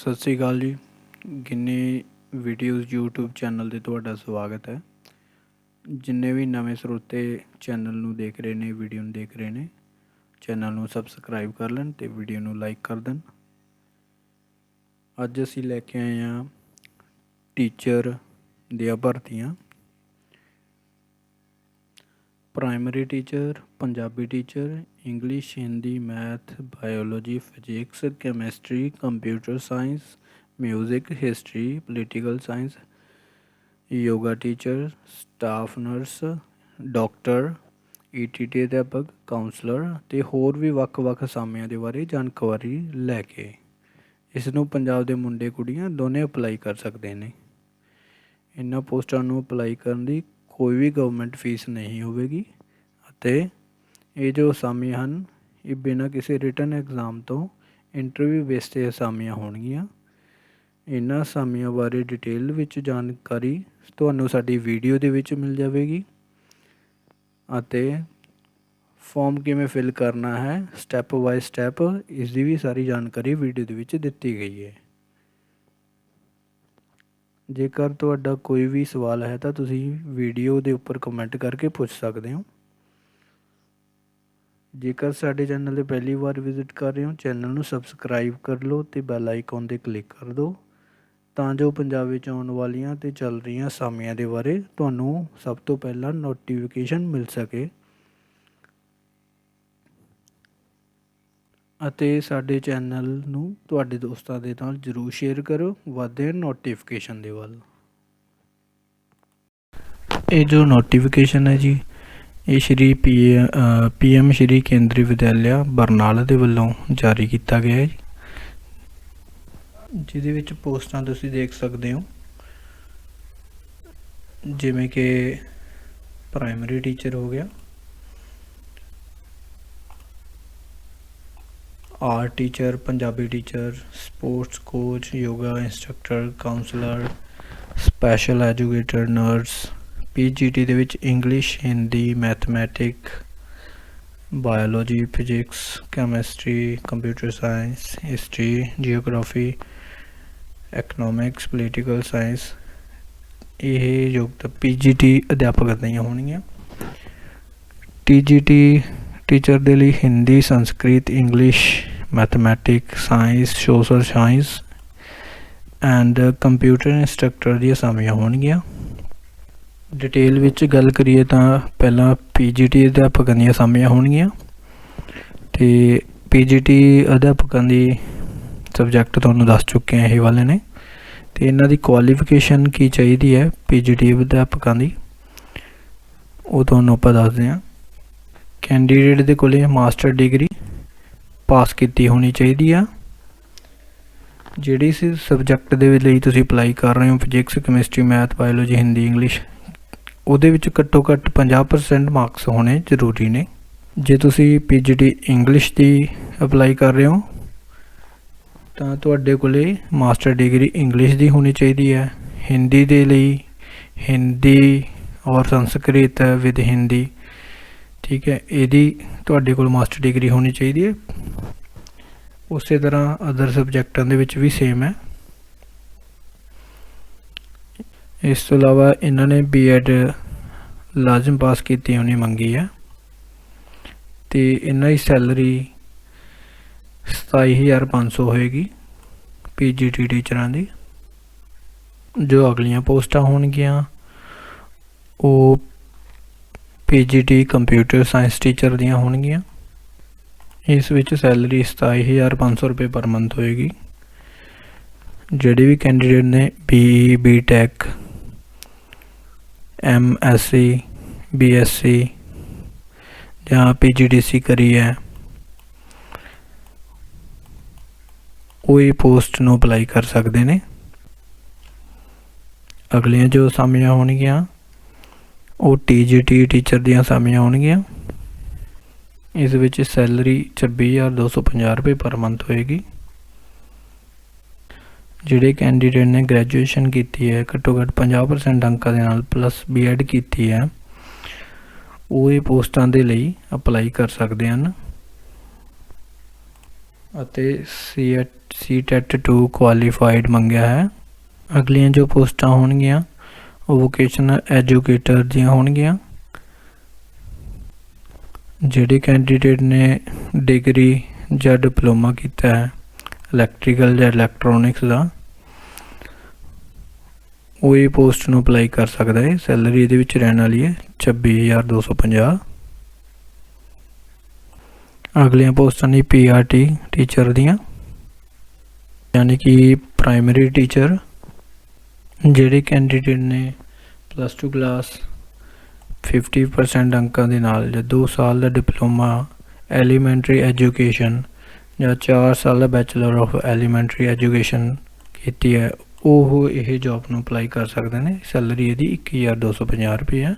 ਸਤਿ ਸ੍ਰੀ ਅਕਾਲ ਜੀ। ਗਿੰਨੇ videos YouTube channel ਤੇ ਤੁਹਾਡਾ ਸਵਾਗਤ ਹੈ। ਜਿੰਨੇ ਵੀ ਨਵੇਂ ਸਰੋਤੇ ਚੈਨਲ ਨੂੰ ਦੇਖ ਰਹੇ ਨੇ, ਵੀਡੀਓ ਨੂੰ ਦੇਖ ਰਹੇ ਨੇ, ਚੈਨਲ ਨੂੰ ਸਬਸਕ੍ਰਾਈਬ ਕਰ ਲੈਣ ਤੇ ਵੀਡੀਓ ਨੂੰ ਲਾਈਕ ਕਰ ਦੇਣ। ਅੱਜ ਅਸੀਂ ਲੈ ਕੇ ਆਏ ਹਾਂ ਟੀਚਰ ਦੀਆਂ ਭਰਤੀਆਂ primary teacher, Punjabi teacher English Hindi math biology physics chemistry computer science music history political science yoga teacher staff nurse doctor ETT ਅਧਿਆਪਕ ਕਾਉਂਸਲਰ ਅਤੇ ਹੋਰ ਵੀ ਵੱਖ-ਵੱਖ ਅਸਾਮੀਆਂ ਦੇ ਬਾਰੇ ਜਾਣਕਾਰੀ ਲੈ ਕੇ ਇਸ ਨੂੰ ਪੰਜਾਬ ਦੇ ਮੁੰਡੇ ਕੁੜੀਆਂ ਦੋਨੇ ਅਪਲਾਈ ਕਰ ਸਕਦੇ ਨੇ। ਇਹਨਾਂ ਪੋਸਟਾਂ ਨੂੰ ਅਪਲਾਈ ਕਰਨ ਦੀ ਕੋਈ ਵੀ ਗਵਰਨਮੈਂਟ ਫੀਸ ਨਹੀਂ ਹੋਵੇਗੀ ਅਤੇ ਇਹ ਜੋ ਅਸਾਮੀਆਂ ਹਨ, ਇਹ ਬਿਨਾਂ ਕਿਸੇ ਰਿਟਨ ਐਗਜ਼ਾਮ ਤੋਂ ਇੰਟਰਵਿਊ ਬੇਸ 'ਤੇ ਅਸਾਮੀਆਂ ਹੋਣਗੀਆਂ। ਇਹਨਾਂ ਅਸਾਮੀਆਂ ਬਾਰੇ ਡਿਟੇਲ ਵਿੱਚ ਜਾਣਕਾਰੀ ਤੁਹਾਨੂੰ ਸਾਡੀ ਵੀਡੀਓ ਦੇ ਵਿੱਚ ਮਿਲ ਜਾਵੇਗੀ। ਅਤੇ ਫਾਰਮ ਕਿਵੇਂ ਫਿਲ ਕਰਨਾ ਹੈ ਸਟੈਪ ਬਾਈ ਸਟੈਪ ਇਸ ਦੀ ਵੀ ਸਾਰੀ ਜਾਣਕਾਰੀ ਵੀਡੀਓ ਦੇ ਵਿੱਚ ਦਿੱਤੀ ਗਈ ਹੈ। ਜੇਕਰ ਤੁਹਾਡਾ ਕੋਈ ਵੀ ਸਵਾਲ ਹੈ ਤਾਂ ਤੁਸੀਂ ਵੀਡੀਓ ਦੇ ਉੱਪਰ ਕਮੈਂਟ ਕਰਕੇ ਪੁੱਛ ਸਕਦੇ ਹੋ। ਜੇਕਰ ਸਾਡੇ ਚੈਨਲ ਤੇ ਪਹਿਲੀ ਵਾਰ ਵਿਜ਼ਿਟ ਕਰ ਰਹੇ ਹੋ, ਚੈਨਲ ਨੂੰ ਸਬਸਕ੍ਰਾਈਬ ਕਰ ਲਓ ਅਤੇ ਬੈਲ ਆਈਕਨ ਤੇ ਕਲਿੱਕ ਕਰ ਦਿਓ ਤਾਂ ਜੋ ਪੰਜਾਬ ਵਿੱਚ ਆਉਣ ਵਾਲੀਆਂ ਅਤੇ ਚੱਲ ਰਹੀਆਂ ਅਸਾਮੀਆਂ ਦੇ ਬਾਰੇ ਤੁਹਾਨੂੰ ਸਭ ਤੋਂ ਪਹਿਲਾਂ ਨੋਟੀਫਿਕੇਸ਼ਨ ਮਿਲ ਸਕੇ। ਅਤੇ ਸਾਡੇ ਚੈਨਲ ਨੂੰ ਤੁਹਾਡੇ ਦੋਸਤਾਂ ਦੇ ਨਾਲ ਜਰੂਰ ਸ਼ੇਅਰ ਕਰੋ ਵਧਦੇ ਨੋਟੀਫਿਕੇਸ਼ਨ ਦੇ ਵੱਲ। ਇਹ ਜੋ ਨੋਟੀਫਿਕੇਸ਼ਨ ਹੈ ਜੀ ਇਹ ਸ਼੍ਰੀ ਪੀ ਪੀਐਮ ਸ਼੍ਰੀ ਕੇਂਦਰੀ ਵਿਦਿਆਲਿਆ ਬਰਨਾਲਾ ਦੇ ਵੱਲੋਂ ਜਾਰੀ ਕੀਤਾ ਗਿਆ ਹੈ ਜਿਹਦੇ ਵਿੱਚ ਪੋਸਟਾਂ ਤੁਸੀਂ ਦੇਖ ਸਕਦੇ ਹੋ। ਜਿਵੇਂ ਕਿ ਪ੍ਰਾਇਮਰੀ ਟੀਚਰ ਹੋ ਗਿਆ। Art teacher, Punjabi teacher, sports coach, yoga instructor, counsellor, special educator, nurse PGT ਦੇ ਵਿੱਚ English Hindi mathematic biology physics chemistry computer science history geography economics political science ਇਹ ਯੋਗਤਾ ਪੀਜੀਟੀ ਅਧਿਆਪਕ ਦੀਆਂ ਹੋਣਗੀਆਂ। ਟੀਜੀਟੀ ਟੀਚਰ ਦੇ ਲਈ Hindi Sanskrit English mathematic science social science and computer instructor ਦੀਆਂ ਅਸਾਮੀਆਂ ਹੋਣਗੀਆਂ। ਡਿਟੇਲ ਵਿੱਚ ਗੱਲ ਕਰੀਏ ਤਾਂ ਪਹਿਲਾਂ ਪੀਜੀਟੀ ਅਧਿਆਪਕਾਂ ਦੀਆਂ ਅਸਾਮੀਆਂ ਹੋਣਗੀਆਂ ਤੇ ਪੀਜੀਟੀ ਅਧਿਆਪਕਾਂ ਦੀ ਸਬਜੈਕਟ ਤੁਹਾਨੂੰ ਦੱਸ ਚੁੱਕੇ ਆ ਇਹ ਵਾਲੇ ਨੇ ਤੇ ਇਹਨਾਂ ਦੀ ਕੁਆਲੀਫਿਕੇਸ਼ਨ ਕੀ ਚਾਹੀਦੀ ਹੈ ਪੀਜੀਟੀ ਅਧਿਆਪਕਾਂ ਦੀ, ਉਹ ਤੁਹਾਨੂੰ ਆਪਾਂ ਦੱਸਦੇ ਹਾਂ। ਕੈਂਡੀਡੇਟ ਦੇ ਕੋਲੇ ਮਾਸਟਰ ਡਿਗਰੀ ਪਾਸ ਕੀਤੀ ਹੋਣੀ ਚਾਹੀਦੀ ਆ। ਜਿਹੜੀ ਇਸ ਸਬਜੈਕਟ ਦੇ ਲਈ ਤੁਸੀਂ ਅਪਲਾਈ ਕਰ ਰਹੇ ਹੋ physics chemistry math biology Hindi English ਉਹਦੇ ਵਿੱਚ ਘੱਟੋ ਘੱਟ 50% ਮਾਰਕਸ ਹੋਣੇ ਜ਼ਰੂਰੀ ਨੇ। ਜੇ ਤੁਸੀਂ ਪੀਜੀਟੀ ਇੰਗਲਿਸ਼ ਦੀ ਅਪਲਾਈ ਕਰ ਰਹੇ ਹੋ, ਤਾਂ ਤੁਹਾਡੇ ਕੋਲੇ ਮਾਸਟਰ ਡਿਗਰੀ ਇੰਗਲਿਸ਼ ਦੀ ਹੋਣੀ ਚਾਹੀਦੀ ਹੈ। ਹਿੰਦੀ ਦੇ ਲਈ ਹਿੰਦੀ ਔਰ ਸੰਸਕ੍ਰਿਤ ਵਿਦ ਹਿੰਦੀ, ਠੀਕ ਹੈ, ਇਹਦੀ ਤੁਹਾਡੇ ਕੋਲ ਮਾਸਟਰ ਡਿਗਰੀ ਹੋਣੀ ਚਾਹੀਦੀ ਹੈ। ਉਸੇ ਤਰ੍ਹਾਂ ਅਦਰ ਸਬਜੈਕਟਾਂ ਦੇ ਵਿੱਚ ਵੀ ਸੇਮ ਹੈ। ਇਸ ਤੋਂ ਇਲਾਵਾ ਇਹਨਾਂ ਨੇ ਬੀਐਡ ਲਾਜ਼ਮ ਪਾਸ ਕੀਤੀ ਹੋਣੀ ਮੰਗੀ ਹੈ ਤੇ ਇਹਨਾਂ ਦੀ ਸੈਲਰੀ 27500 ਹੋਏਗੀ ਪੀਜੀਟੀ ਟੀਚਰਾਂ ਦੀ। ਜੋ ਅਗਲੀਆਂ ਪੋਸਟਾਂ ਹੋਣਗੀਆਂ, ਉਹ ਪੀਜੀਟੀ ਕੰਪਿਊਟਰ ਸਾਇੰਸ ਟੀਚਰ ਦੀਆਂ ਹੋਣਗੀਆਂ। ਇਸ ਵਿੱਚ ਸੈਲਰੀ 27500 ਰੁਪਏ ਪਰ ਮੰਥ ਹੋਏਗੀ। ਜਿਹੜੇ ਵੀ ਕੈਂਡੀਡੇਟ ਨੇ B B tech M S C B S C ਜਾਂ ਪੀ ਜੀ ਡੀ ਸੀ ਕਰੀ ਹੈ। ਕੋਈ ਪੋਸਟ ਨੂੰ ਅਪਲਾਈ ਕਰ ਸਕਦੇ ਨੇ। ਅਗਲੀਆਂ ਜੋ ਅਸਾਮੀਆਂ ਹੋਣਗੀਆਂ, ਉਹ ਟੀਜੀਟੀ ਟੀਚਰ ਦੀਆਂ ਅਸਾਮੀਆਂ ਹੋਣਗੀਆਂ। ਇਸ ਵਿੱਚ ਸੈਲਰੀ 26250 ਰੁਪਏ ਪਰ ਮੰਥ ਹੋਏਗੀ। ਜਿਹੜੇ ਕੈਂਡੀਡੇਟ ਨੇ ਗ੍ਰੈਜੂਏਸ਼ਨ ਕੀਤੀ ਹੈ, ਘੱਟੋ ਘੱਟ 50% ਅੰਕਾਂ ਦੇ ਨਾਲ ਪਲੱਸ ਬੀਐਡ ਕੀਤੀ ਹੈ, ਉਹ ਇਹ ਪੋਸਟਾਂ ਦੇ ਲਈ ਅਪਲਾਈ ਕਰ ਸਕਦੇ ਹਨ। ਅਤੇ ਸੀਐਟ ਸੀਟੈਟ 2 ਕੁਆਲੀਫਾਈਡ ਮੰਗਿਆ ਹੈ। ਅਗਲੀਆਂ ਜੋ ਪੋਸਟਾਂ ਹੋਣਗੀਆਂ, ਉਹ ਵੋਕੇਸ਼ਨਲ ਐਜੂਕੇਟਰ ਦੀਆਂ ਹੋਣਗੀਆਂ। ਜਿਹੜੇ ਕੈਂਡੀਡੇਟ ਨੇ ਡਿਗਰੀ ਜਾਂ ਡਿਪਲੋਮਾ ਕੀਤਾ ਹੈ ਇਲੈਕਟ੍ਰੀਕਲ ਜਾਂ ਇਲੈਕਟ੍ਰੋਨਿਕਸ ਦਾ, ਉਹ ਇਹ ਪੋਸਟ ਨੂੰ ਅਪਲਾਈ ਕਰ ਸਕਦਾ ਹੈ। ਸੈਲਰੀ ਇਹਦੇ ਵਿੱਚ ਰਹਿਣ ਵਾਲੀ ਹੈ 26250 ਅਗਲੀਆਂ ਪੋਸਟਾਂ ਨੇ ਪੀਆਰਟੀ ਟੀਚਰ ਦੀਆਂ, ਯਾਨੀ ਕਿ ਪ੍ਰਾਇਮਰੀ ਟੀਚਰ ਜਿਹੜੇ ਕੈਂਡੀਡੇਟ ਨੇ ਪਲੱਸ 2 ਕਲਾਸ 50% ਅੰਕਾਂ ਦੇ ਨਾਲ, ਜਾਂ 2 ਸਾਲ ਦਾ ਡਿਪਲੋਮਾ ਐਲੀਮੈਂਟਰੀ ਐਜੂਕੇਸ਼ਨ ਜਾਂ 4 ਸਾਲ ਦਾ ਬੈਚਲਰ ਆਫ ਐਲੀਮੈਂਟਰੀ ਐਜੂਕੇਸ਼ਨ ਕੀਤੀ ਹੈ, ਉਹ ਇਹ ਜੌਬ ਨੂੰ ਅਪਲਾਈ ਕਰ ਸਕਦੇ ਨੇ। ਸੈਲਰੀ ਇਹਦੀ 1250 ਰੁਪਏ ਹੈ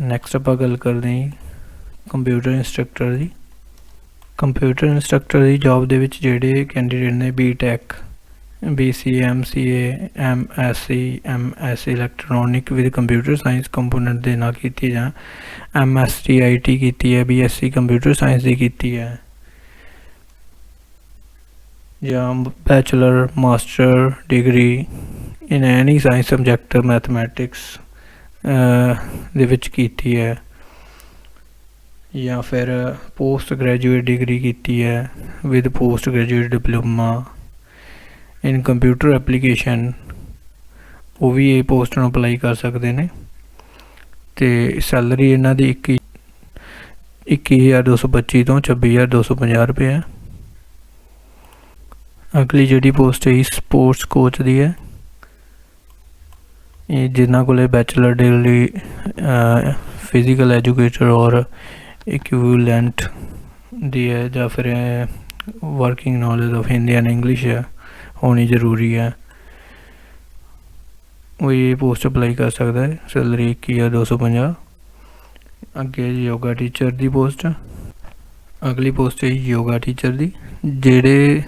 ਨੈਕਸਟ ਆਪਾਂ ਗੱਲ ਕਰਦੇ ਹਾਂ ਕੰਪਿਊਟਰ ਇੰਸਟ੍ਰਕਟਰ ਦੀ। ਕੰਪਿਊਟਰ ਇੰਸਟ੍ਰਕਟਰ ਦੀ ਜੌਬ ਦੇ ਵਿੱਚ ਜਿਹੜੇ ਕੈਂਡੀਡੇਟ ਨੇ B tech BCA MCA MSc MS electronic with computer science component ਦੇ ਨਾਲ ਕੀਤੀ ਜਾਂ MSc IT ਕੀਤੀ ਹੈ BSc ਕੰਪਿਊਟਰ ਸਾਇੰਸ ਦੀ ਕੀਤੀ ਹੈ। ਜਾਂ bachelor master degree in any science subject mathematics ਦੇ ਵਿੱਚ ਕੀਤੀ ਹੈ। ਜਾਂ ਫਿਰ ਪੋਸਟ ਗ੍ਰੈਜੂਏਟ ਡਿਗਰੀ ਕੀਤੀ ਹੈ with post graduate diploma in computer application ਉਹ ਵੀ ਇਹ ਪੋਸਟ ਨੂੰ ਅਪਲਾਈ ਕਰ ਸਕਦੇ ਨੇ। ਤੇ ਸੈਲਰੀ ਇਹਨਾਂ ਦੀ 21 21225 ਤੋਂ 26250 ਰੁਪਏ ਹੈ। ਅਗਲੀ ਜਿਹੜੀ ਪੋਸਟ ਹੈ ਸਪੋਰਟਸ ਕੋਚ ਦੀ ਹੈ। ਇਹ ਜਿਨ੍ਹਾਂ ਕੋਲੇ ਬੈਚਲਰ ਡਿਗਰੀ ਫਿਜ਼ੀਕਲ ਐਜੂਕੇਟਰ ਔਰ ਇਕੁਇਵਲੈਂਟ ਦੀ ਹੈ ਜਾਂ ਫਿਰ working knowledge of Hindi and English ਹੈ, ਹੋਣੀ ਜ਼ਰੂਰੀ ਹੈ। ਉਹ ਇਹ ਪੋਸਟ ਅਪਲਾਈ ਕਰ ਸਕਦਾ ਹੈ ਸੈਲਰੀ 21250 ਅੱਗੇ ਯੋਗਾ ਟੀਚਰ ਦੀ ਪੋਸਟ ਅਗਲੀ ਪੋਸਟ ਹੈ ਯੋਗਾ ਟੀਚਰ ਦੀ। ਜਿਹੜੇ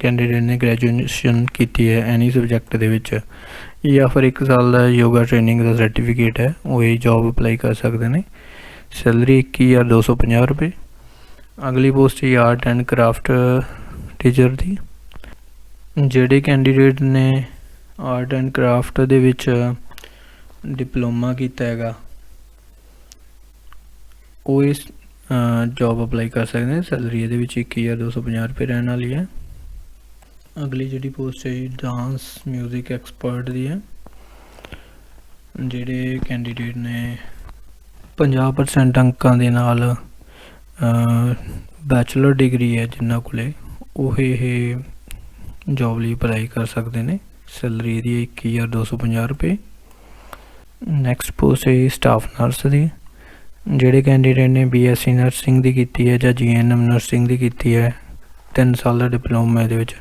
ਕੈਂਡੀਡੇਟ ਨੇ ਗ੍ਰੈਜੂਏਸ਼ਨ ਕੀਤੀ ਹੈ ਐਨੀ ਸਬਜੈਕਟ ਦੇ ਵਿੱਚ, ਜਾਂ ਫਿਰ 1 ਸਾਲ ਦਾ ਯੋਗਾ ਟ੍ਰੇਨਿੰਗ ਦਾ ਸਰਟੀਫਿਕੇਟ ਹੈ, ਉਹ ਇਹ ਜੌਬ ਅਪਲਾਈ ਕਰ ਸਕਦੇ ਨੇ। ਸੈਲਰੀ 21250 ਰੁਪਏ। ਅਗਲੀ ਪੋਸਟ ਹੈ ਆਰਟ ਐਂਡ ਕਰਾਫਟ ਟੀਚਰ ਦੀ। ਜਿਹੜੇ ਕੈਂਡੀਡੇਟ ਨੇ ਆਰਟ ਐਂਡ ਕਰਾਫਟ ਦੇ ਵਿੱਚ ਡਿਪਲੋਮਾ ਕੀਤਾ ਹੈਗਾ, ਉਹ ਇਸ ਜੌਬ ਅਪਲਾਈ ਕਰ ਸਕਦੇ ਨੇ ਸੈਲਰੀ ਇਹਦੇ ਵਿੱਚ 1250 ਰੁਪਏ ਰਹਿਣ ਵਾਲੀ ਹੈ। ਅਗਲੀ ਜਿਹੜੀ ਪੋਸਟ ਹੈ ਜੀ ਡਾਂਸ 뮤직 ਐਕਸਪਰਟ ਦੀ ਹੈ। ਜਿਹੜੇ ਕੈਂਡੀਡੇਟ ਨੇ 50% ਅੰਕਾਂ ਦੇ ਨਾਲ ਬੈਚਲਰ ਡਿਗਰੀ ਹੈ ਜਿਨ੍ਹਾਂ ਕੋਲੇ, ਉਹ ਇਹ ਜੌਬ ਲਈ ਅਪਲਾਈ ਕਰ ਸਕਦੇ ਨੇ। ਸੈਲਰੀ ਇਹਦੀ 21250 ਰੁਪਏ। ਨੈਕਸਟ ਪੋਸਟ ਹੈ ਸਟਾਫ ਨਰਸ ਦੀ। ਜਿਹੜੇ ਕੈਂਡੀਡੇਟ ਨੇ ਬੀਐਸਸੀ ਨਰਸਿੰਗ ਦੀ ਕੀਤੀ ਹੈ ਜਾਂ ਜੀਐਨਐਮ ਨਰਸਿੰਗ ਦੀ ਕੀਤੀ ਹੈ 3 ਸਾਲ ਦਾ ਡਿਪਲੋਮਾ ਇਹਦੇ ਵਿੱਚ,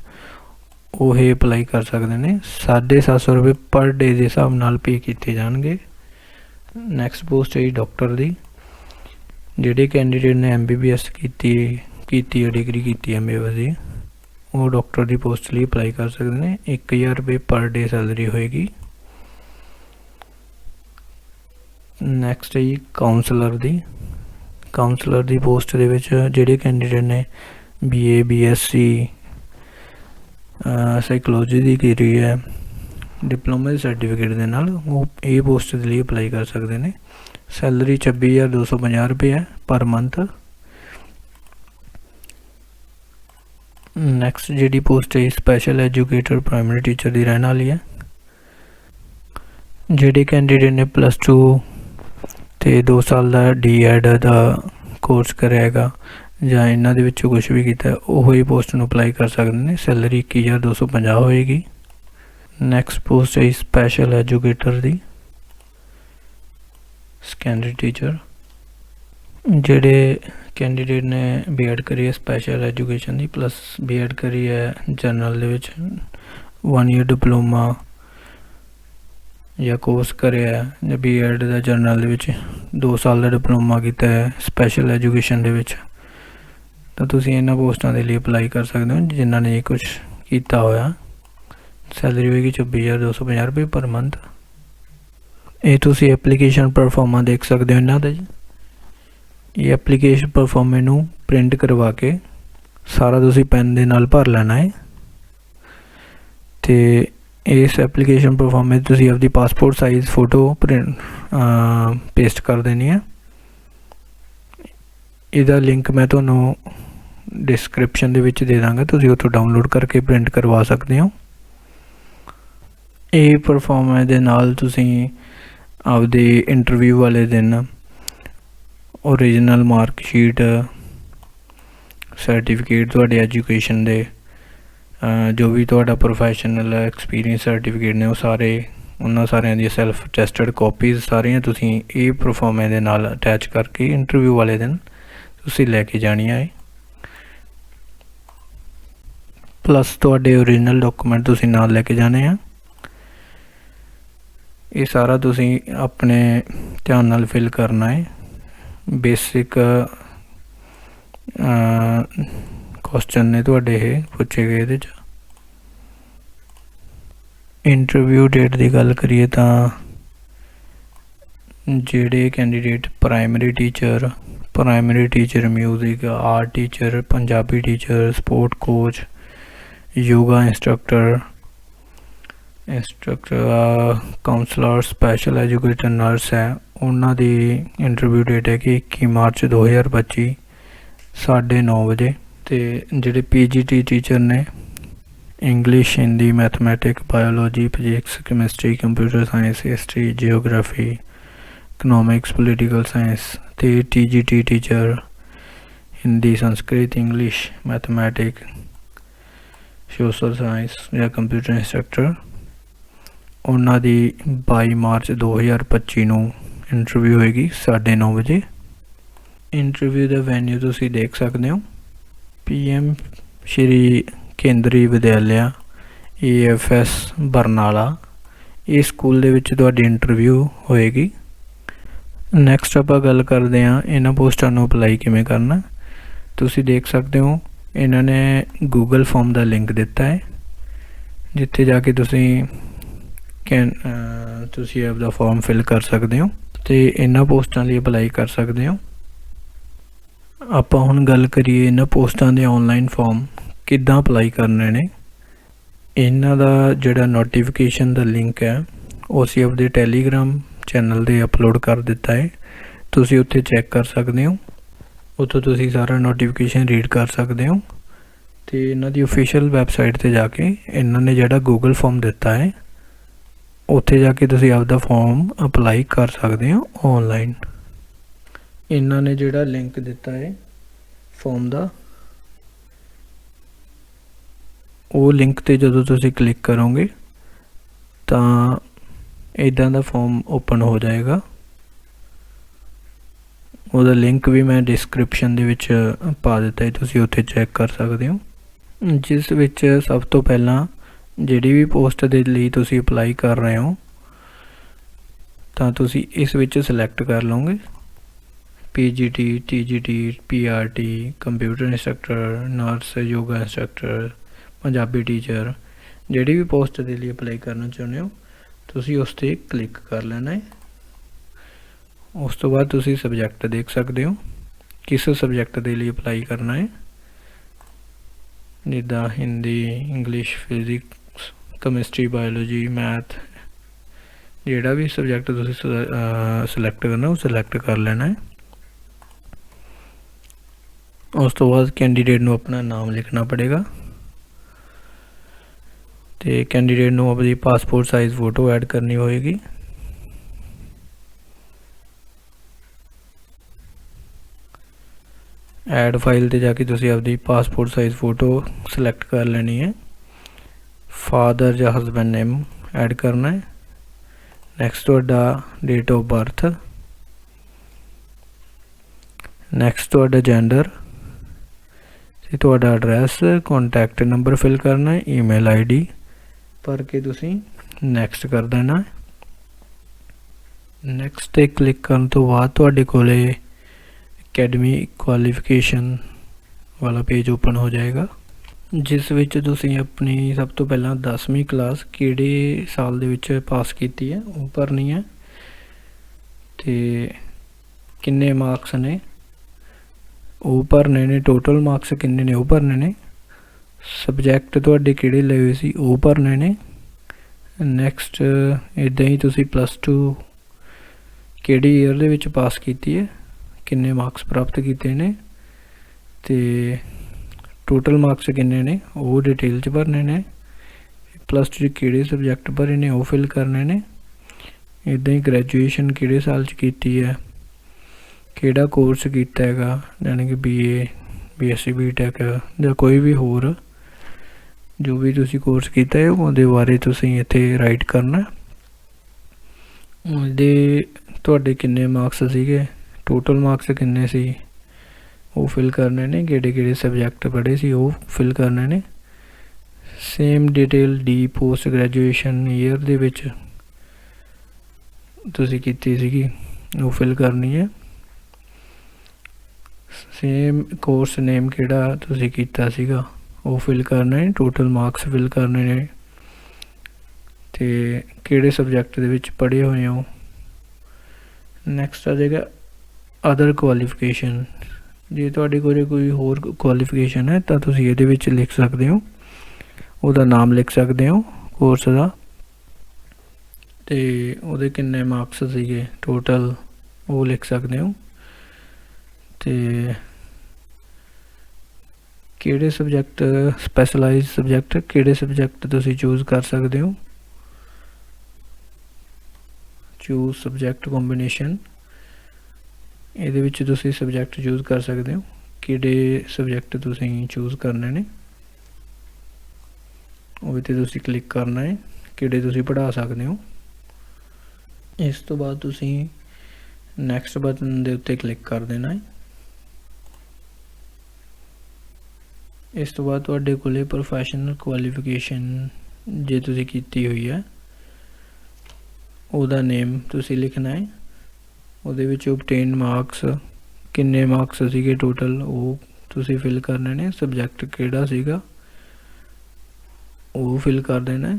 ਉਹ ਇਹ ਅਪਲਾਈ ਕਰ ਸਕਦੇ ਨੇ। 750 ਰੁਪਏ ਪਰ ਡੇ ਦੇ ਹਿਸਾਬ ਨਾਲ ਪੇ ਕੀਤੇ ਜਾਣਗੇ। ਨੈਕਸਟ ਪੋਸਟ ਹੈ ਡਾਕਟਰ ਦੀ। ਜਿਹੜੇ ਕੈਂਡੀਡੇਟ ਨੇ ਐਮਬੀਬੀਐਸ ਕੀਤੀ ਕੀਤੀ ਹੈ ਡਿਗਰੀ ਕੀਤੀ ਹੈ ਐਮਬੀਬੀਐਸ ਦੀ, ਉਹ ਡਾਕਟਰ ਦੀ ਪੋਸਟ ਲਈ ਅਪਲਾਈ ਕਰ ਸਕਦੇ ਨੇ। 1000 ਰੁਪਏ ਪਰ ਡੇ ਸੈਲਰੀ ਹੋਏਗੀ। ਨੈਕਸਟ ਹੈ ਜੀ ਕਾਉਂਸਲਰ ਦੀ। ਕਾਉਂਸਲਰ ਦੀ ਪੋਸਟ ਦੇ ਵਿੱਚ ਜਿਹੜੇ ਕੈਂਡੀਡੇਟ ਨੇ ਬੀਏ ਬੀਐਸਸੀ ਸਾਈਕੋਲੋਜੀ ਦੀ ਕੀਤੀ ਹੈ ਡਿਪਲੋਮਾ ਦੇ ਸਰਟੀਫਿਕੇਟ ਦੇ ਨਾਲ, ਉਹ ਇਹ ਪੋਸਟ ਦੇ ਲਈ ਅਪਲਾਈ ਕਰ ਸਕਦੇ ਨੇ। ਸੈਲਰੀ 26250 ਰੁਪਏ ਹੈ ਪਰ ਮੰਥ ਨੈਕਸਟ ਜਿਹੜੀ ਪੋਸਟ ਹੈ ਸਪੈਸ਼ਲ ਐਜੂਕੇਟਰ ਪ੍ਰਾਇਮਰੀ ਟੀਚਰ ਦੀ ਰਹਿਣ ਵਾਲੀ ਹੈ। ਜਿਹੜੇ ਕੈਂਡੀਡੇਟ ਨੇ ਪਲੱਸ 2 ਤੇ 2 ਸਾਲ ਦਾ ਡੀਐਡ ਦਾ ਕੋਰਸ ਕਰਿਆ ਹੈਗਾ, ਜਾਂ ਇਹਨਾਂ ਦੇ ਵਿੱਚੋਂ ਕੁਝ ਵੀ ਕੀਤਾ, ਉਹ ਹੀ ਪੋਸਟ ਨੂੰ ਅਪਲਾਈ ਕਰ ਸਕਦੇ ਨੇ ਸੈਲਰੀ 1250 ਹੋਏਗੀ। ਨੈਕਸਟ ਪੋਸਟ ਹੈ ਸਪੈਸ਼ਲ ਐਜੂਕੇਟਰ ਦੀ ਸੈਕੰਡਰੀ ਟੀਚਰ ਜਿਹੜੇ ਕੈਂਡੀਡੇਟ ਨੇ ਬੀਐਡ ਕਰੀ ਹੈ ਸਪੈਸ਼ਲ ਐਜੂਕੇਸ਼ਨ ਦੀ ਪਲੱਸ ਬੀਐਡ ਕਰੀ ਹੈ ਜਨਰਲ ਦੇ ਵਿੱਚ 1 ਇਅਰ ਡਿਪਲੋਮਾ ਜਾਂ ਕੋਰਸ ਕਰਿਆ ਹੈ, ਜਾਂ ਬੀਐਡ ਦਾ ਜਰਨਲ ਦੇ ਵਿੱਚ 2 ਸਾਲ ਦਾ ਡਿਪਲੋਮਾ ਕੀਤਾ ਹੈ ਸਪੈਸ਼ਲ ਐਜੂਕੇਸ਼ਨ ਦੇ ਵਿੱਚ, ਤਾਂ ਤੁਸੀਂ ਇਹਨਾਂ ਪੋਸਟਾਂ ਦੇ ਲਈ ਅਪਲਾਈ ਕਰ ਸਕਦੇ ਹੋ, ਜਿਨ੍ਹਾਂ ਨੇ ਇਹ ਕੁਝ ਕੀਤਾ ਹੋਇਆ। ਸੈਲਰੀ ਹੋਏਗੀ 24250 ਰੁਪਏ ਪਰ ਮੰਥ ਇਹ ਤੁਸੀਂ ਐਪਲੀਕੇਸ਼ਨ ਪਰਫਾਰਮਾ ਦੇਖ ਸਕਦੇ ਹੋ ਇਹਨਾਂ ਦਾ ਜੀ। ਇਹ ਐਪਲੀਕੇਸ਼ਨ ਪਰਫਾਰਮੇ ਨੂੰ ਪ੍ਰਿੰਟ ਕਰਵਾ ਕੇ ਸਾਰਾ ਤੁਸੀਂ ਪੈਨ ਦੇ ਨਾਲ ਭਰ ਲੈਣਾ ਹੈ। ਤੇ ਇਸ ਐਪਲੀਕੇਸ਼ਨ ਪਰਫਾਰਮ ਵਿੱਚ ਤੁਸੀਂ ਆਪਦੀ passport size photo print paste ਕਰ ਦੇਣੀ ਹੈ। ਇਹਦਾ ਲਿੰਕ ਮੈਂ ਤੁਹਾਨੂੰ ਡਿਸਕ੍ਰਿਪਸ਼ਨ ਦੇ ਵਿੱਚ ਦੇ ਦਾਂਗਾ। ਤੁਸੀਂ ਉੱਥੋਂ ਡਾਊਨਲੋਡ ਕਰਕੇ ਪ੍ਰਿੰਟ ਕਰਵਾ ਸਕਦੇ ਹੋ। ਇਹ ਪਰਫਾਰਮੈਂਸ ਦੇ ਨਾਲ ਤੁਸੀਂ ਆਪਦੇ ਇੰਟਰਵਿਊ ਵਾਲੇ ਦਿਨ ਓਰੀਜਨਲ ਮਾਰਕ ਸ਼ੀਟ ਸਰਟੀਫਿਕੇਟ ਤੁਹਾਡੇ ਐਜੂਕੇਸ਼ਨ ਦੇ ਜੋ ਵੀ ਤੁਹਾਡਾ ਪ੍ਰੋਫੈਸ਼ਨਲ ਐਕਸਪੀਰੀਅੰਸ ਸਰਟੀਫਿਕੇਟ ਨੇ, ਉਹ ਸਾਰੇ, ਉਹਨਾਂ ਸਾਰਿਆਂ ਦੀ ਸੈਲਫ ਟੈਸਟਡ ਕਾਪੀਜ਼ ਸਾਰੀਆਂ ਤੁਸੀਂ ਇਹ ਪਰਫਾਰਮੈਂਸ ਦੇ ਨਾਲ ਅਟੈਚ ਕਰਕੇ ਇੰਟਰਵਿਊ ਵਾਲੇ ਦਿਨ ਤੁਸੀਂ ਲੈ ਕੇ ਜਾਣੀਆਂ ਹੈ ਪਲੱਸ ਤੁਹਾਡੇ ਓਰੀਜਨਲ ਡਾਕੂਮੈਂਟ ਤੁਸੀਂ ਨਾਲ ਲੈ ਕੇ ਜਾਣੇ ਆ। ਇਹ ਸਾਰਾ ਤੁਸੀਂ ਆਪਣੇ ਧਿਆਨ ਨਾਲ ਫਿਲ ਕਰਨਾ ਹੈ। ਬੇਸਿਕ ਕੁਐਸਚਨ ਨੇ ਤੁਹਾਡੇ ਇਹ ਪੁੱਛੇ ਗਏ ਇਹਦੇ ਚ। ਇੰਟਰਵਿਊ ਡੇਟ ਦੀ ਗੱਲ ਕਰੀਏ ਤਾਂ ਜਿਹੜੇ candidate primary teacher primary teacher music art teacher Punjabi teacher sport coach yoga instructor instructor counsellor special educator nurse ਹੈ। ਉਹਨਾਂ ਦੀ ਇੰਟਰਵਿਊ ਡੇਟ ਹੈ ਕਿ 21 ਮਾਰਚ 2025 9:30 ਵਜੇ। ਤੇ ਜਿਹੜੇ ਪੀਜੀਟੀ ਟੀਚਰ ਨੇ English Hindi mathematic biology physics chemistry computer science history geography economics political science ਤੇ TGT teacher Hindi Sanskrit English mathematic social science ਜਾਂ ਕੰਪਿਊਟਰ ਇੰਸਟ੍ਰਕਟਰ ਉਹਨਾਂ ਦੀ 22 ਮਾਰਚ 2025 ਨੂੰ ਇੰਟਰਵਿਊ ਹੋਏਗੀ 9:30 ਵਜੇ। ਇੰਟਰਵਿਊ ਦਾ ਵੈਨਿਊ ਤੁਸੀਂ ਦੇਖ ਸਕਦੇ ਹੋ। ਪੀਐਮ ਸ਼੍ਰੀ ਕੇਂਦਰੀ ਵਿਦਿਆਲਿਆ ਏਐਫਐਸ ਬਰਨਾਲਾ। ਇਹ ਸਕੂਲ ਦੇ ਵਿੱਚ ਤੁਹਾਡੀ ਇੰਟਰਵਿਊ ਹੋਏਗੀ। ਨੈਕਸਟ ਆਪਾਂ ਗੱਲ ਕਰਦੇ ਹਾਂ, ਇਹਨਾਂ ਪੋਸਟਾਂ ਨੂੰ ਅਪਲਾਈ ਕਿਵੇਂ ਕਰਨਾ। ਤੁਸੀਂ ਦੇਖ ਸਕਦੇ ਹੋ, ਇਹਨਾਂ ਨੇ ਗੂਗਲ ਫਾਰਮ ਦਾ ਲਿੰਕ ਦਿੱਤਾ ਹੈ, ਜਿੱਥੇ ਜਾ ਕੇ ਤੁਸੀਂ ਕੈਨ ਤੁਸੀਂ ਆਪਦਾ ਫਾਰਮ ਫਿਲ ਕਰ ਸਕਦੇ ਹੋ ਤੇ ਇਹਨਾਂ ਪੋਸਟਾਂ ਲਈ ਅਪਲਾਈ ਕਰ ਸਕਦੇ ਹੋ। ਆਪਾਂ ਹੁਣ ਗੱਲ ਕਰੀਏ ਇਹਨਾਂ ਪੋਸਟਾਂ ਦੇ ਆਨਲਾਈਨ ਫਾਰਮ ਕਿੱਦਾਂ ਅਪਲਾਈ ਕਰਨੇ ਨੇ। ਇਹਨਾਂ ਦਾ ਜਿਹੜਾ ਨੋਟੀਫਿਕੇਸ਼ਨ ਦਾ ਲਿੰਕ ਹੈ, ਉਹ ਅਸੀਂ ਆਪਦੇ ਟੈਲੀਗ੍ਰਾਮ ਚੈਨਲ ਤੇ ਅਪਲੋਡ ਕਰ ਦਿੱਤਾ ਹੈ। ਤੁਸੀਂ ਉੱਥੇ ਚੈੱਕ ਕਰ ਸਕਦੇ ਹੋ। ਉੱਥੋਂ ਤੁਸੀਂ ਸਾਰਾ ਨੋਟੀਫਿਕੇਸ਼ਨ ਰੀਡ ਕਰ ਸਕਦੇ ਹੋ। ਤੇ ਇਹਨਾਂ ਦੀ ਅਫੀਸ਼ੀਅਲ ਵੈਬਸਾਈਟ ਤੇ ਜਾ ਕੇ ਇਹਨਾਂ ਨੇ ਜਿਹੜਾ ਗੂਗਲ ਫਾਰਮ ਦਿੱਤਾ ਹੈ, ਉੱਥੇ ਜਾ ਕੇ ਤੁਸੀਂ ਆਪਦਾ ਫਾਰਮ ਅਪਲਾਈ ਕਰ ਸਕਦੇ ਹੋ ਆਨਲਾਈਨ ਇਹਨਾਂ ਨੇ ਜਿਹੜਾ ਲਿੰਕ ਦਿੱਤਾ ਹੈ ਫਾਰਮ ਦਾ, ਉਹ ਲਿੰਕ ਤੇ ਜਦੋਂ ਤੁਸੀਂ ਕਲਿੱਕ ਕਰੋਗੇ, ਤਾਂ ਇਦਾਂ ਦਾ ਫਾਰਮ ਓਪਨ ਹੋ ਜਾਏਗਾ। ਉਹਦਾ ਲਿੰਕ ਵੀ ਮੈਂ ਡਿਸਕ੍ਰਿਪਸ਼ਨ ਦੇ ਵਿੱਚ ਪਾ ਦਿੱਤਾ ਹੈ, ਤੁਸੀਂ ਉੱਥੇ ਚੈੱਕ ਕਰ ਸਕਦੇ ਹੋ। ਜਿਸ ਵਿੱਚ ਸਭ ਤੋਂ ਪਹਿਲਾਂ ਜਿਹੜੀ ਵੀ ਪੋਸਟ ਦੇ ਲਈ ਤੁਸੀਂ ਅਪਲਾਈ ਕਰ ਰਹੇ ਹੋ, ਤਾਂ ਤੁਸੀਂ ਇਸ ਵਿੱਚ ਸਿਲੈਕਟ ਕਰ ਲਓਗੇ। PGT TGT PRT computer instructor nurse yoga instructor Punjabi teacher ਜਿਹੜੀ ਵੀ ਪੋਸਟ ਦੇ ਲਈ ਅਪਲਾਈ ਕਰਨਾ ਚਾਹੁੰਦੇ ਹੋ, ਤੁਸੀਂ ਉਸ ਤੇ ਕਲਿੱਕ ਕਰ ਲੈਣਾ ਹੈ। ਉਸ ਤੋਂ ਬਾਅਦ ਤੁਸੀਂ ਸਬਜੈਕਟ ਦੇਖ ਸਕਦੇ ਹੋ, ਕਿਸ ਸਬਜੈਕਟ ਦੇ ਲਈ ਅਪਲਾਈ ਕਰਨਾ ਹੈ। ਜਿੱਦਾਂ Hindi English physics chemistry biology math ਜਿਹੜਾ ਵੀ ਸਬਜੈਕਟ ਤੁਸੀਂ ਸਿਲੈਕਟ ਕਰਨਾ, ਉਹ ਸਿਲੈਕਟ ਕਰ ਲੈਣਾ ਹੈ। ਉਸ ਤੋਂ ਬਾਅਦ ਕੈਂਡੀਡੇਟ ਨੂੰ ਆਪਣਾ ਨਾਮ ਲਿਖਣਾ ਪੜੇਗਾ। ਤੇ ਕੈਂਡੀਡੇਟ ਨੂੰ ਆਪਣੀ ਪਾਸਪੋਰਟ ਸਾਈਜ਼ ਫੋਟੋ ਐਡ ਕਰਨੀ ਹੋਏਗੀ। ਐਡ ਫਾਈਲ ਤੇ ਜਾ ਕੇ ਤੁਸੀਂ ਆਪਦੀ ਪਾਸਪੋਰਟ ਸਾਈਜ਼ ਫੋਟੋ ਸਿਲੈਕਟ ਕਰ ਲੈਣੀ ਹੈ। ਫਾਦਰ ਜਾਂ ਹਸਬੰਡ ਨੇਮ ਐਡ ਕਰਨਾ ਹੈ। ਨੈਕਸਟ ਤੁਹਾਡਾ ਡੇਟ ਆਫ ਬਰਥ ਨੈਕਸਟ ਤੁਹਾਡਾ ਜੈਂਡਰ ਤੇ ਤੁਹਾਡਾ ਐਡਰੈਸ ਕੰਟੈਕਟ ਨੰਬਰ ਫਿਲ ਕਰਨਾ ਹੈ ਈਮੇਲ ਆਈਡੀ ਭਰ ਕੇ ਤੁਸੀਂ ਨੈਕਸਟ ਕਰ ਦੇਣਾ। ਨੈਕਸਟ ਤੇ ਕਲਿੱਕ ਕਰਨ ਤੋਂ ਬਾਅਦ ਤੁਹਾਡੇ ਕੋਲੇ ਅਕੈਡਮੀ ਕੁਆਲੀਫਿਕੇਸ਼ਨ ਵਾਲਾ ਪੇਜ ਓਪਨ ਹੋ ਜਾਏਗਾ, ਜਿਸ ਵਿੱਚ ਤੁਸੀਂ ਆਪਣੀ ਸਭ ਤੋਂ ਪਹਿਲਾਂ 10ਵੀਂ ਕਲਾਸ ਕਿਹੜੇ ਸਾਲ ਦੇ ਵਿੱਚ ਪਾਸ ਕੀਤੀ ਹੈ, ਉਹ ਭਰਨੀ ਹੈ। ਤੇ ਕਿੰਨੇ ਮਾਰਕਸ ਨੇ? ਉਹ ਭਰਨੇ ਨੇ ਟੋਟਲ ਮਾਰਕਸ ਕਿੰਨੇ ਨੇ? ਉਹ ਭਰਨੇ ਨੇ ਸਬਜੈਕਟ ਤੁਹਾਡੇ ਕਿਹੜੇ ਲਏ ਹੋਏ ਸੀ? ਉਹ ਭਰਨੇ ਨੇ ਨੈਕਸਟ ਇਦਾਂ ਹੀ ਤੁਸੀਂ ਪਲੱਸ 2 ਕਿਹੜੀ ਈਅਰ ਦੇ ਵਿੱਚ ਪਾਸ ਕੀਤੀ ਹੈ? ਕਿੰਨੇ ਮਾਰਕਸ ਪ੍ਰਾਪਤ ਕੀਤੇ ਨੇ? ਤੇ ਟੋਟਲ ਮਾਰਕਸ ਕਿੰਨੇ ਨੇ? ਉਹ ਡਿਟੇਲ ਚ ਭਰਨੇ ਨੇ। ਪਲੱਸ 2 ਕਿਹੜੇ ਸਬਜੈਕਟ ਭਰੇ ਨੇ? ਉਹ ਫਿਲ ਕਰਨੇ ਨੇ। ਇਦਾਂ ਹੀ ਗ੍ਰੈਜੂਏਸ਼ਨ ਕਿਹੜੇ ਸਾਲ ਚ ਕੀਤੀ ਹੈ? ਕਿਹੜਾ ਕੋਰਸ ਕੀਤਾ ਹੈਗਾ ਯਾਨੀ ਕਿ ਬੀਏ ਬੀਐਸਸੀ ਬੀਟੈਕ ਜਾਂ ਕੋਈ ਵੀ ਹੋਰ ਜੋ ਵੀ ਤੁਸੀਂ ਕੋਰਸ ਕੀਤਾ ਹੈ, ਉਹਦੇ ਬਾਰੇ ਤੁਸੀਂ ਇੱਥੇ ਰਾਈਟ ਕਰਨਾ। ਉਹਦੇ ਤੁਹਾਡੇ ਕਿੰਨੇ ਮਾਰਕਸ ਸੀਗੇ? ਟੋਟਲ ਮਾਰਕਸ ਕਿੰਨੇ ਸੀ? ਉਹ ਫਿਲ ਕਰਨੇ ਨੇ, ਕਿਹੜੇ ਕਿਹੜੇ ਸਬਜੈਕਟ ਪੜ੍ਹੇ ਸੀ, ਉਹ ਫਿਲ ਕਰਨੇ ਨੇ। Same detail the post graduation year ਦੇ ਵਿੱਚ ਤੁਸੀਂ ਕੀਤੀ ਸੀਗੀ, ਉਹ ਫਿਲ ਕਰਨੀ ਹੈ। ਸੇਮ ਕੋਰਸ ਨੇਮ ਕਿਹੜਾ ਤੁਸੀਂ ਕੀਤਾ ਸੀਗਾ? ਉਹ ਫਿਲ ਕਰਨਾ ਹੈ ਟੋਟਲ ਮਾਰਕਸ ਫਿਲ ਕਰਨੇ ਨੇ। ਤੇ ਕਿਹੜੇ ਸਬਜੈਕਟ ਦੇ ਵਿੱਚ ਪੜ੍ਹੇ ਹੋਏ ਹੋ? ਨੈਕਸਟ ਆ ਜਾਏਗਾ ਅਦਰ ਕੁਆਲੀਫਿਕੇਸ਼ਨ ਜੇ ਤੁਹਾਡੇ ਕੋਲ ਕੋਈ ਹੋਰ ਕੁਆਲੀਫਿਕੇਸ਼ਨ ਹੈ, ਤਾਂ ਤੁਸੀਂ ਇਹਦੇ ਵਿੱਚ ਲਿਖ ਸਕਦੇ ਹੋ। ਉਹਦਾ ਨਾਮ ਲਿਖ ਸਕਦੇ ਹੋ ਕੋਰਸ ਦਾ। ਤੇ ਉਹਦੇ ਕਿੰਨੇ ਮਾਰਕਸ ਸੀਗੇ? ਟੋਟਲ ਉਹ ਲਿਖ ਸਕਦੇ ਹੋ। ਤੇ ਕਿਹੜੇ ਸਬਜੈਕਟ ਸਪੈਸ਼ਲਾਈਜ਼ ਸਬਜੈਕਟ ਕਿਹੜੇ ਸਬਜੈਕਟ ਤੁਸੀਂ ਚੂਜ਼ ਕਰ ਸਕਦੇ ਹੋ? ਚੂਜ਼ ਸਬਜੈਕਟ ਕੰਬੀਨੇਸ਼ਨ ਇਹਦੇ ਵਿੱਚ ਤੁਸੀਂ ਸਬਜੈਕਟ ਚੂਜ਼ ਕਰ ਸਕਦੇ ਹੋ। ਕਿਹੜੇ ਸਬਜੈਕਟ ਤੁਸੀਂ ਚੂਜ਼ ਕਰਨੇ ਨੇ? ਉਹ ਤੇ ਤੁਸੀਂ ਕਲਿੱਕ ਕਰਨਾ ਹੈ। ਕਿਹੜੇ ਤੁਸੀਂ ਪੜ੍ਹਾ ਸਕਦੇ ਹੋ? ਇਸ ਤੋਂ ਬਾਅਦ ਤੁਸੀਂ ਨੈਕਸਟ ਬਟਨ ਦੇ ਉੱਤੇ ਕਲਿੱਕ ਕਰ ਦੇਣਾ ਹੈ। ਇਸ ਤੋਂ ਬਾਅਦ ਤੁਹਾਡੇ ਕੋਲੇ ਪ੍ਰੋਫੈਸ਼ਨਲ ਕੁਆਲੀਫਿਕੇਸ਼ਨ ਜੇ ਤੁਸੀਂ ਕੀਤੀ ਹੋਈ ਹੈ, ਉਹਦਾ ਨੇਮ ਤੁਸੀਂ ਲਿਖਣਾ ਹੈ। ਉਹਦੇ ਵਿੱਚ ਓਬਟੇਨ ਮਾਰਕਸ ਕਿੰਨੇ ਮਾਰਕਸ ਸੀਗੇ ਟੋਟਲ ਉਹ ਤੁਸੀਂ ਫਿਲ ਕਰਨੇ ਨੇ ਸਬਜੈਕਟ ਕਿਹੜਾ ਸੀਗਾ, ਉਹ ਫਿਲ ਕਰ ਦੇਣਾ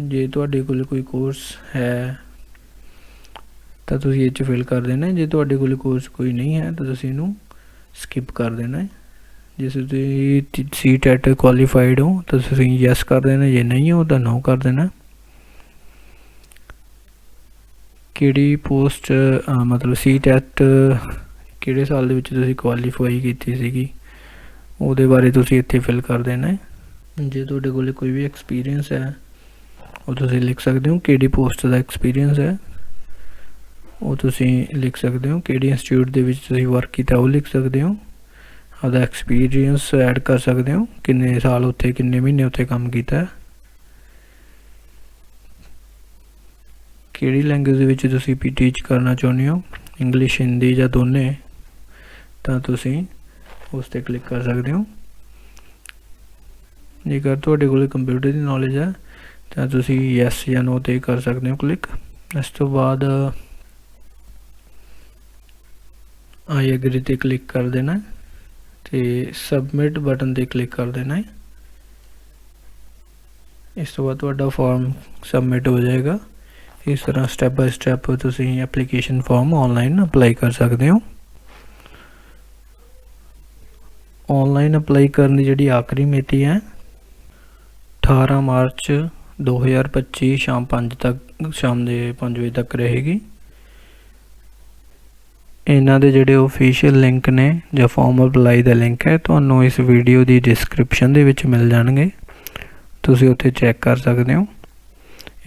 ਜੇ ਤੁਹਾਡੇ ਕੋਲ ਕੋਈ ਕੋਰਸ ਹੈ, ਤਾਂ ਤੁਸੀਂ ਇਹ ਚ ਫਿਲ ਕਰ ਦੇਣਾ ਜੇ ਤੁਹਾਡੇ ਕੋਲ ਕੋਰਸ ਕੋਈ ਨਹੀਂ ਹੈ, ਤਾਂ ਤੁਸੀਂ ਇਹਨੂੰ ਸਕਿਪ ਕਰ ਦੇਣਾ ਹੈ। ਜੇ ਤੁਸੀਂ ਸੀ ਟੈਟ ਕੁਆਲੀਫਾਈਡ ਹੋ, ਤਾਂ ਤੁਸੀਂ ਯੈਸ ਕਰ ਦੇਣਾ, ਜੇ ਨਹੀਂ ਹੋ, ਤਾਂ ਨੋ ਕਰ ਦੇਣਾ। ਕਿਹੜੀ ਪੋਸਟ ਮਤਲਬ ਸੀ ਟੈਟ ਕਿਹੜੇ ਸਾਲ ਦੇ ਵਿੱਚ ਤੁਸੀਂ ਕੁਆਲੀਫਾਈ ਕੀਤੀ ਸੀਗੀ, ਉਹਦੇ ਬਾਰੇ ਤੁਸੀਂ ਇੱਥੇ ਫਿਲ ਕਰ ਦੇਣਾ ਹੈ। ਜੇ ਤੁਹਾਡੇ ਕੋਲ ਕੋਈ ਵੀ ਐਕਸਪੀਰੀਅੰਸ ਹੈ, ਉਹ ਤੁਸੀਂ ਲਿਖ ਸਕਦੇ ਹੋ ਕਿਹੜੀ ਪੋਸਟ ਦਾ ਐਕਸਪੀਰੀਅੰਸ ਹੈ। ਉਹ ਤੁਸੀਂ ਲਿਖ ਸਕਦੇ ਹੋ ਕਿਹੜੇ ਇੰਸਟੀਚਿਊਟ ਦੇ ਵਿੱਚ ਤੁਸੀਂ ਵਰਕ ਕੀਤਾ ਉਹ ਲਿਖ ਸਕਦੇ ਹੋ। ਆਦਾ ਐਕਸਪੀਰੀਅੰਸ ਐਡ ਕਰ ਸਕਦੇ ਹੋ ਕਿੰਨੇ ਸਾਲ ਉੱਥੇ, ਕਿੰਨੇ ਮਹੀਨੇ ਉੱਥੇ ਕੰਮ ਕੀਤਾ ਕਿਹੜੀ ਲੈਂਗੁਏਜ ਦੇ ਵਿੱਚ ਤੁਸੀਂ ਵੀ ਟੀਚ ਕਰਨਾ ਚਾਹੁੰਦੇ ਹੋ? ਇੰਗਲਿਸ਼ ਹਿੰਦੀ ਜਾਂ ਦੋਨੇ? ਤਾਂ ਤੁਸੀਂ ਉਸ ਤੇ ਕਲਿੱਕ ਕਰ ਸਕਦੇ ਹੋ। ਜੇਕਰ ਤੁਹਾਡੇ ਕੋਲ ਕੰਪਿਊਟਰ ਦੀ ਨੌਲੇਜ ਹੈ, ਤਾਂ ਤੁਸੀਂ ਯੈਸ ਜਾਂ ਨੋ ਤੇ ਕਰ ਸਕਦੇ ਹੋ ਕਲਿੱਕ ਇਸ ਤੋਂ ਬਾਅਦ ਆਈ ਐਗਰੀ ਤੇ ਕਲਿੱਕ ਕਰ ਦੇਣਾ ਤੇ ਸਬਮਿਟ ਬਟਨ ਤੇ ਕਲਿੱਕ ਕਰ ਦੇਣਾ ਹੈ। ਇਸ ਤੋਂ ਬਾਅਦ ਤੁਹਾਡਾ ਫਾਰਮ ਸਬਮਿਟ ਹੋ ਜਾਏਗਾ। ਇਸ ਤਰ੍ਹਾਂ ਸਟੈਪ ਬਾਈ ਸਟੈਪ ਤੁਸੀਂ ਐਪਲੀਕੇਸ਼ਨ ਫਾਰਮ ਆਨਲਾਈਨ ਅਪਲਾਈ ਕਰ ਸਕਦੇ ਹੋ। ਆਨਲਾਈਨ ਅਪਲਾਈ ਕਰਨ ਦੀ ਜਿਹੜੀ ਆਖਰੀ ਮਿਤੀ ਹੈ 18 ਮਾਰਚ 2025 ਸ਼ਾਮ 5 ਤੱਕ, ਸ਼ਾਮ ਦੇ 5 ਵਜੇ ਤੱਕ ਰਹੇਗੀ। ਇਹਨਾਂ ਦੇ ਜਿਹੜੇ ਅਫੀਸ਼ੀਅਲ ਲਿੰਕ ਨੇ ਜਾਂ ਫਾਰਮ ਅਪਲਾਈ ਦਾ ਲਿੰਕ ਹੈ, ਤੁਹਾਨੂੰ ਇਸ ਵੀਡੀਓ ਦੀ ਡਿਸਕ੍ਰਿਪਸ਼ਨ ਦੇ ਵਿੱਚ ਮਿਲ ਜਾਣਗੇ। ਤੁਸੀਂ ਉੱਥੇ ਚੈੱਕ ਕਰ ਸਕਦੇ ਹੋ।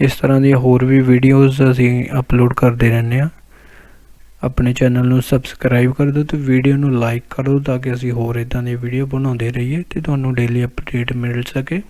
ਇਸ ਤਰ੍ਹਾਂ ਦੀਆਂ ਹੋਰ ਵੀ ਵੀਡੀਓਜ਼ ਅਸੀਂ ਅਪਲੋਡ ਕਰਦੇ ਰਹਿੰਦੇ ਆ ਆਪਣੇ ਚੈਨਲ ਨੂੰ ਸਬਸਕ੍ਰਾਈਬ ਕਰ ਦਿਓ ਤੇ ਵੀਡੀਓ ਨੂੰ ਲਾਈਕ ਕਰੋ ਤਾਂ ਕਿ ਅਸੀਂ ਹੋਰ ਇਦਾਂ ਦੀ ਵੀਡੀਓ ਬਣਾਉਂਦੇ ਰਹੀਏ ਤੇ ਤੁਹਾਨੂੰ ਡੇਲੀ ਅਪਡੇਟ ਮਿਲ ਸਕੇ।